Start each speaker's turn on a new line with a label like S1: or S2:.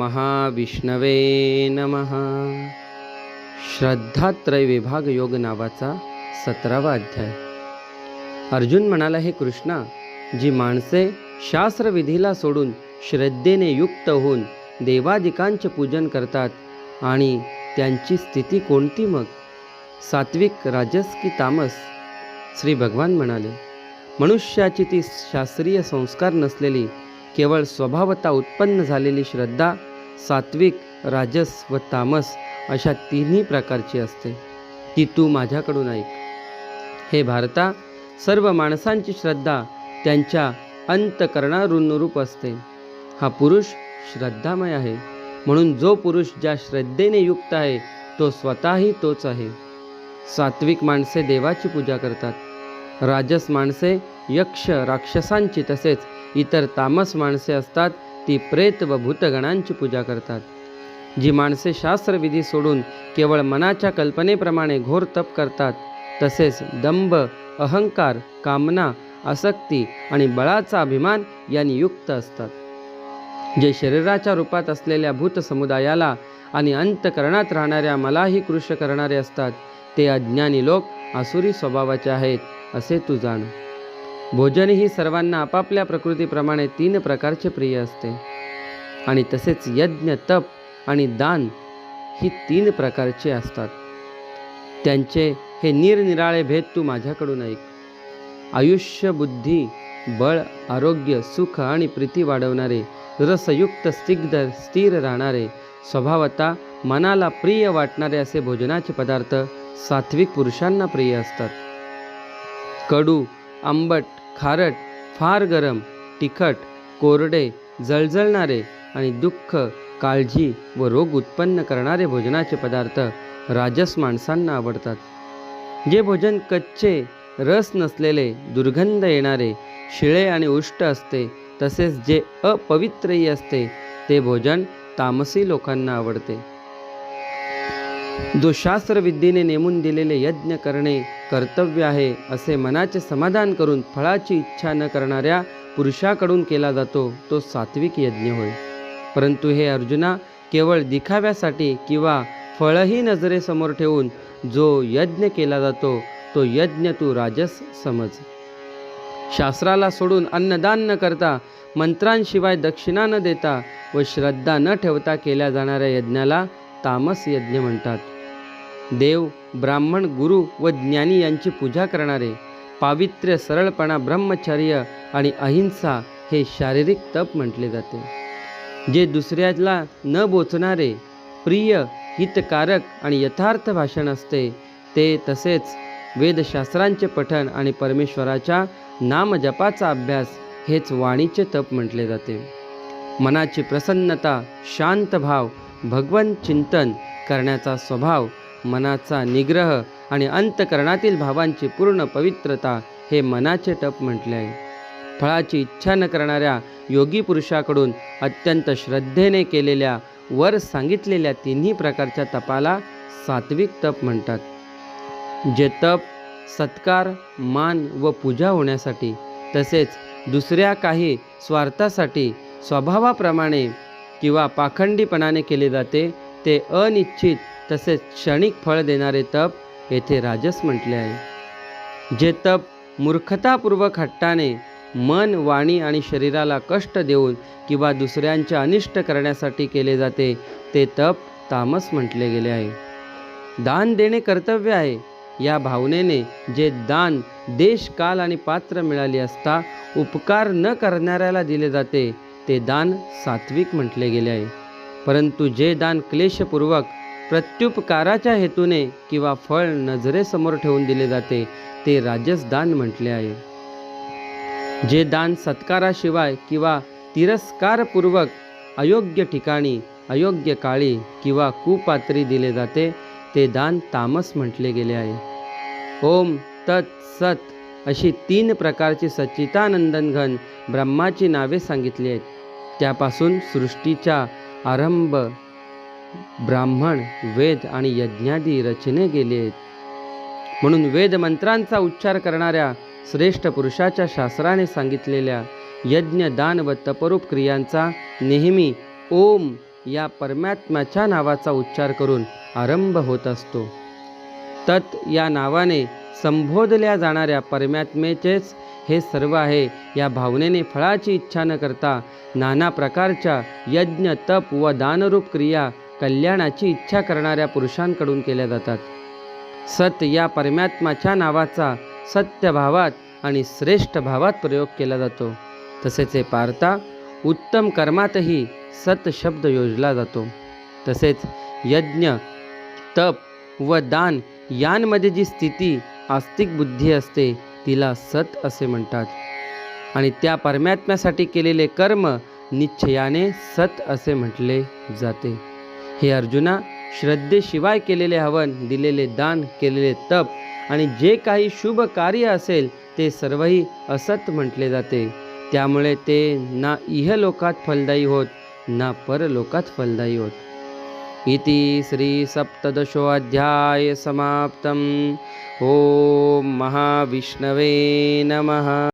S1: महाविष्णवे नमः. श्रद्धात्रय विभाग योग नावाचा सतरावा अध्याय. अर्जुन म्हणाला हे कृष्णा जी माणसे शास्त्रविधीला सोडून श्रद्धेने युक्त होऊन देवादिकांचे पूजन करतात आणि त्यांची स्थिती कोणती मग? सात्विक राजस की तामस? श्री भगवान म्हणाले मनुष्याची ती शास्त्रीय संस्कार नसलेली केवळ स्वभावता उत्पन्न झालेली श्रद्धा सात्विक राजस व तामस अशा तिन्ही प्रकारची असते. ती तू माझ्याकडून ऐक. हे भारता सर्व माणसांची श्रद्धा त्यांच्या अंतकरणानुरूप असते. हा पुरुष श्रद्धामय आहे. म्हणून जो पुरुष ज्या श्रद्धेने युक्त आहे तो स्वतःही तोच आहे. सात्विक माणसे देवाची पूजा करतात. राजस माणसे यक्ष राक्षसांची तसेच इतर तामस माणसे असतात ती प्रेत व भूतगणांची पूजा करतात. जी माणसे शास्त्रविधी सोडून केवळ मनाच्या कल्पनेप्रमाणे घोर तप करतात तसेच दंभ अहंकार कामना आसक्ती आणि बळाचा अभिमान यांनी युक्त असतात. जे शरीराच्या रूपात असलेल्या भूत समुदायाला आणि अंतकरणात राहणाऱ्या मलाही कृश करणारे असतात ते अज्ञानी लोक आसुरी स्वभावाचे आहेत असे तू जाण. भोजन ही सर्वांना आपापल्या प्रकृतीप्रमाणे तीन प्रकारचे प्रिय असते. आणि तसेच यज्ञ तप आणि दान ही तीन प्रकारचे असतात. त्यांचे हे निरनिराळे भेद तू माझ्याकडून ऐक. आयुष्य बुद्धी बळ आरोग्य सुख आणि प्रीती वाढवणारे रसयुक्त स्निग्ध स्थिर राहणारे स्वभावता मनाला प्रिय वाटणारे असे भोजनाचे पदार्थ सात्विक पुरुषांना प्रिय असतात. कडू आंबट खारट फार गरम तिखट कोरडे जळजळणारे आणि दुःख काळजी व रोग उत्पन्न करणारे भोजनाचे पदार्थ राजस माणसांना आवडतात. जे भोजन कच्चे रस नसलेले दुर्गंध येणारे शिळे आणि उष्ट असते तसेच जे अपवित्रही असते ते भोजन तामसी लोकांना आवडते. जो शास्त्रविद्येने नेमून दिलेले यज्ञ करणे कर्तव्य आहे असे मनाचे समाधान करून फळाची इच्छा न करणाऱ्या पुरुषाकडून केला जातो तो सात्विक यज्ञ होय. परंतु हे अर्जुना केवळ दिखाव्यासाठी किंवा फळही नजरेसमोर ठेवून जो यज्ञ केला जातो तो यज्ञ तू राजस समज. शास्त्राला सोडून अन्नदान न करता मंत्रांशिवाय दक्षिणा न देता व श्रद्धा न ठेवता केल्या जाणाऱ्या यज्ञाला तामस यज्ञ म्हणतात. देव ब्राह्मण गुरु व ज्ञानी यांची पूजा करणारे पावित्र्य सरळपणा ब्रह्मचर्य आणि अहिंसा हे शारीरिक तप म्हटले जाते. जे दुसऱ्याला न बोचणारे प्रिय हितकारक आणि यथार्थ भाषण असते ते तसेच वेदशास्त्रांचे पठण आणि परमेश्वराच्या नामजपाचा अभ्यास हेच वाणीचे तप म्हटले जाते. मनाची प्रसन्नता शांत भाव भगवन चिंतन करण्याचा स्वभाव मनाचा निग्रह आणि अंतकरणातील भावांची पूर्ण पवित्रता हे मनाचे टप म्हटले आहे फळाची इच्छा न करणाऱ्या योगी पुरुषाकडून अत्यंत श्रद्धेने केलेल्या वर सांगितलेल्या तिन्ही प्रकारच्या तपाला सात्विक तप म्हणतात. जे तप सत्कार मान व पूजा होण्यासाठी तसेच दुसऱ्या काही स्वार्थासाठी स्वभावाप्रमाणे किंवा पाखंडीपणाने केले जाते ते अनिश्चित तसेच क्षणिक फळ देणारे तप येथे राजस म्हटले आहे. जे तप मूर्खतापूर्वक हट्टाने मन वाणी आणि शरीराला कष्ट देऊन किंवा दुसऱ्यांचे अनिष्ट करण्यासाठी केले जाते ते तप तामस म्हटले गेले आहे. दान देणे कर्तव्य आहे. या भावनेने जे दान देश काल आणि पात्र मिळाली असता उपकार न करणाऱ्याला दिले जाते ते दान सात्विक म्हटले गेले आहे. परंतु जे दान क्लेशपूर्वक प्रत्युपकाराच्या हेतूने किंवा फळ नजरेसमोर ठेवून दिले जाते ते राजस दान म्हटले आहे. जे दान सत्काराशिवाय किंवा तिरस्कारपूर्वक अयोग्य ठिकाणी अयोग्य काळी किंवा कुपात्री दिले जाते ते दान तामस म्हटले गेले आहे. ओम तत् सत अशी तीन प्रकारची सच्चितानंदनघन ब्रह्माची नावे सांगितली आहेत. त्यापासून सृष्टीचा आरंभ ब्राह्मण वेद आणि यज्ञादी रचने गेले. आहेत म्हणून वेद मंत्रांचा उच्चार करणाऱ्या श्रेष्ठ पुरुषाच्या शास्त्राने सांगितलेल्या यज्ञ दान व तपरूप क्रियांचा नेहमी ओम या परमात्म्याच्या नावाचा उच्चार करून आरंभ होत असतो. तत् या नावाने संबोधल्या जाणाऱ्या परमात्मेचेच हे सर्व आहे या भावनेने फळाची इच्छा न करता नाना प्रकारच्या यज्ञ तप व दानरूप क्रिया कल्याणाची इच्छा करणाऱ्या पुरुषांकडून केल्या जातात. सत या परमात्माच्या नावाचा सत्य भावात आणि श्रेष्ठ भावात प्रयोग केला जातो. तसेच हे पार्था उत्तम कर्मातही सत शब्द योजला जातो. तसेच यज्ञ तप व दान यांमध्ये जी स्थिती आस्तिक बुद्धी असते तिला सत असे म्हणतात. आणि त्या परमात्म्यासाठी केलेले कर्म निश्चयाने सत असे म्हटले जाते. हे अर्जुना श्रद्धेशिवाय केलेले हवन दिलेले दान केलेले तप आणि जे काही शुभ कार्य असेल ते सर्वही असत म्हटले जाते. त्यामुळे ते ना इहलोकात फलदायी होत ना परलोकात फलदायी होत. इति श्री सप्तदशोऽध्याय समाप्तम. ओम महाविष्णवे नमः.